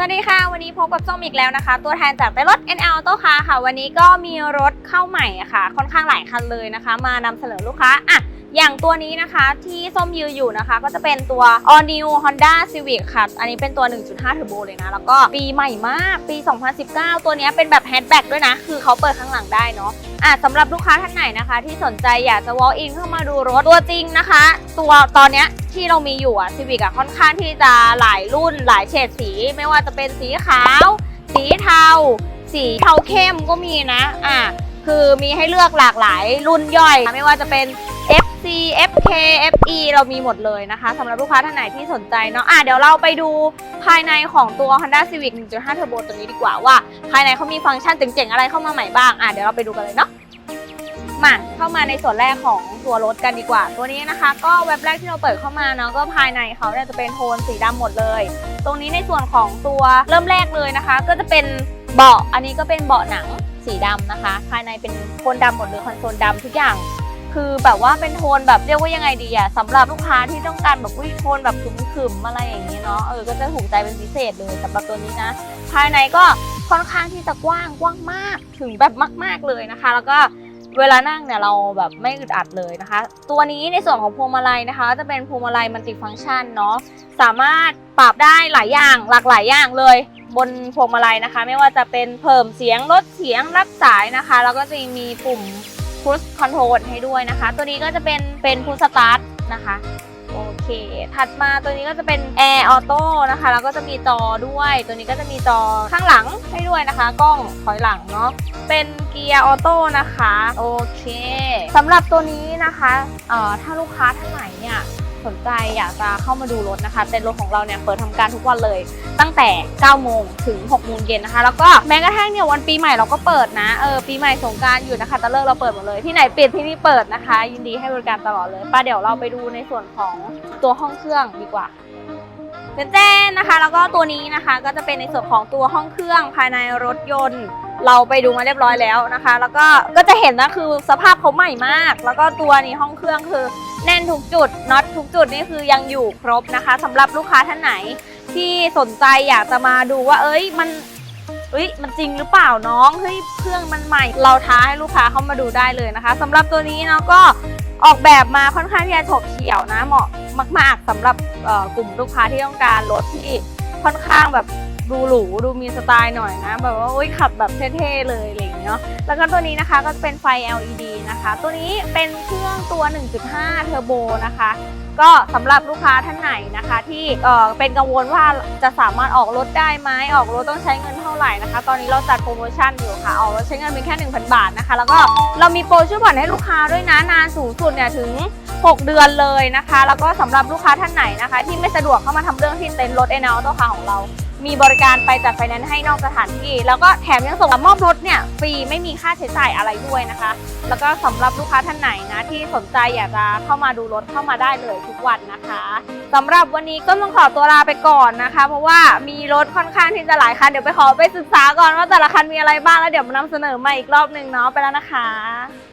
วัสดีค่ะ วันนี้พบกับส้มอีกแล้วนะคะ ตัวแทนจากเต้นรถ NL Auto Car ค่ะ วันนี้ก็มีรถเข้าใหม่ค่ะ ค่อนข้างหลายคันเลยนะคะ มานำเสนอลูกค้าอะอย่างตัวนี้นะคะที่ส้มยืนอยู่นะคะ ก็จะเป็นตัว All New Honda Civic ค่ะ อันนี้เป็นตัว 1.5 Turbo เลยนะ แล้วก็ปีใหม่มากปี 2019 ตัวนี้เป็นแบบแฮชแบ็กด้วยนะ คือเขาเปิดข้างหลังได้เนาะ อะสำหรับลูกค้าท่านไหนนะคะ ที่สนใจอยากจะ walk in เข้ามาดูรถตัวจริงนะคะ ตัวตอนเนี้ยที่เรามีอยู่อะ Civic อะค่อนข้างที่จะหลายรุ่นหลายเฉดสี ไม่ว่าจะเป็นสีขาว สีเทา สีเทาเข้มก็มีนะอะคือมีให้เลือกหลากหลายรุ่นย่อย ไม่ว่าจะเป็น FC FK FE เรามีหมดเลยนะคะสำหรับลูกค้าท่านไหนที่สนใจเนาะอะเดี๋ยวเราไปดูภายในของตัว Honda Civic 1.5 Turbo ตัวนี้ดีกว่าว่า ภายในเขามีฟังก์ชันเจ๋งๆ อะไรเข้ามาใหม่บ้างอะเดี๋ยวเราไปดูกันเลยเนาะมาเข้ามาในส่วนแรกของตัวรถกันดีกว่า ตัวนี้นะคะ ก็เว็บแรกที่เราเปิดเข้ามาเนาะก็ภายในเขาเนี่ยจะเป็นโทนสีดำหมดเลย ตรงนี้ในส่วนของตัวเริ่มแรกเลยนะคะ ก็จะเป็นเบาะอันนี้ก็เป็นเบาะหนังสีดำนะคะ ภายในเป็นโทนดำหมดเลยคอนโซลดำทุกอย่าง คือแบบว่าเป็นโทนแบบเรียกว่ายังไงดีอะสำหรับลูกค้าที่ต้องการแบบวิโทนแบบขึมๆอะไรอย่างนี้เนาะเออก็จะถูกใจเป็นพิเศษเลยสำหรับตัวนี้นะ ภายในก็ค่อนข้างที่จะกว้างกว้างมากถึงแบบมาก ๆเลยนะคะ แล้วก็เวลานั่งเนี่ยเราแบบไม่อึดอัดเลยนะคะ ตัวนี้ในส่วนของพวงมาลัยนะคะ จะเป็นพวงมาลัยมัลติฟังก์ชันเนาะสามารถปรับได้หลายอย่างหลากหลายอย่างเลย บนพวงมาลัยนะคะ ไม่ว่าจะเป็นเพิ่มเสียงลดเสียงรับสายนะคะ แล้วก็จะมีปุ่ม พุชคอนโทรลให้ด้วยนะคะ ตัวนี้ก็จะเป็นเป็นพุชสตาร์ทนะคะโอเค ถัดมาตัวนี้ก็จะเป็นแอร์ออโต้นะคะ แล้วก็จะมีจอด้วย ตัวนี้ก็จะมีจอข้างหลังให้ด้วยนะคะ กล้องถอยหลังเนาะ เป็นเกียร์ออโต้นะคะ โอเคสำหรับตัวนี้นะคะ เอ่อ ถ้าลูกค้าท่านไหนเนี่ย สนใจอยากจะเข้ามาดูรถนะคะเต็นท์รถของเราเนี่ยเปิดทำการทุกวันเลย ตั้งแต่ 9 โมงถึง 6 โมงเย็นนะคะ แล้วก็แม้กระทั่งเนี่ยวันปีใหม่เราก็เปิดนะเออปีใหม่สงการอยู่นะคะตะเลิกเราเปิดหมดเลยที่ไหนปิดที่นี่เปิดนะคะ ยินดีให้บริการตลอดเลยป้าเดี๋ยวเราไปดูในส่วนของตัวห้องเครื่องดีกว่าเจนนะคะ แล้วก็ตัวนี้นะคะก็จะเป็นในส่วนของตัวห้องเครื่องภายในรถยนต์ เราไปดูมาเรียบร้อยแล้วนะคะ แล้วก็ก็จะเห็นนะคือสภาพเขาใหม่มาก แล้วก็ตัวนี้ห้องเครื่องคือ แน่นทุกจุดน็อตทุกจุดนี่คือยังอยู่ครบนะคะสำหรับลูกค้าท่านไหนที่สนใจอยากจะมาดูว่า เอ้ยมันเอ้ยมันจริงหรือเปล่าน้องเฮ้ยเครื่องมันใหม่ เราท้าให้ลูกค้าเข้ามาดูได้เลยนะคะสำหรับตัวนี้เนาะก็ออกแบบมาค่อนข้างที่จะฉกเฉี่ยวนะเหมาะมาก ๆสำหรับกลุ่มลูกค้าที่ต้องการรถที่ค่อนข้างแบบดูหรูดูมีสไตล์หน่อยนะ แบบว่าอุ้ยขับแบบเท่ๆเลยเงี้ย เนาะแล้วก็ตัวนี้นะคะก็เป็นไฟ LED นะคะ ตัวนี้เป็นเครื่องตัว 1.5 เทอร์โบนะคะ ก็สำหรับลูกค้าท่านไหนนะคะ ที่เอ่อเป็นกังวลว่าจะสามารถออกรถได้ไหมออกรถต้องใช้เงินเท่าไหร่นะคะ ตอนนี้เราจัดโปรโมชั่นอยู่ค่ะออกรถใช้เงินเพียงแค่ 1,000 บาทนะคะ แล้วก็เรามีโปรช่วยผ่อนให้ลูกค้าด้วยนะนานสูงสุดเนี่ยถึง6 เดือนเลยนะคะ แล้วก็สำหรับลูกค้าท่านไหนนะคะ ที่ไม่สะดวกเข้ามาทำเรื่องที่เต็นท์รถเอเนอตัวคาของเรา มีบริการไปจัดไฟแนนซ์ให้นอกสถานที่ แล้วก็แถมยังส่งมอบรถเนี่ยฟรีไม่มีค่าใช้จ่ายอะไรด้วยนะคะ แล้วก็สำหรับลูกค้าท่านไหนนะที่สนใจอยากจะเข้ามาดูรถเข้ามาได้เลยทุกวันนะคะสำหรับวันนี้ก็ต้องขอตัวลาไปก่อนนะคะ เพราะว่ามีรถค่อนข้างที่จะหลายคันเดี๋ยวไปขอไปศึกษาก่อนว่าแต่ละคันมีอะไรบ้างแล้วเดี๋ยวมานำเสนอมาอีกรอบหนึ่งเนาะไปแล้วนะคะ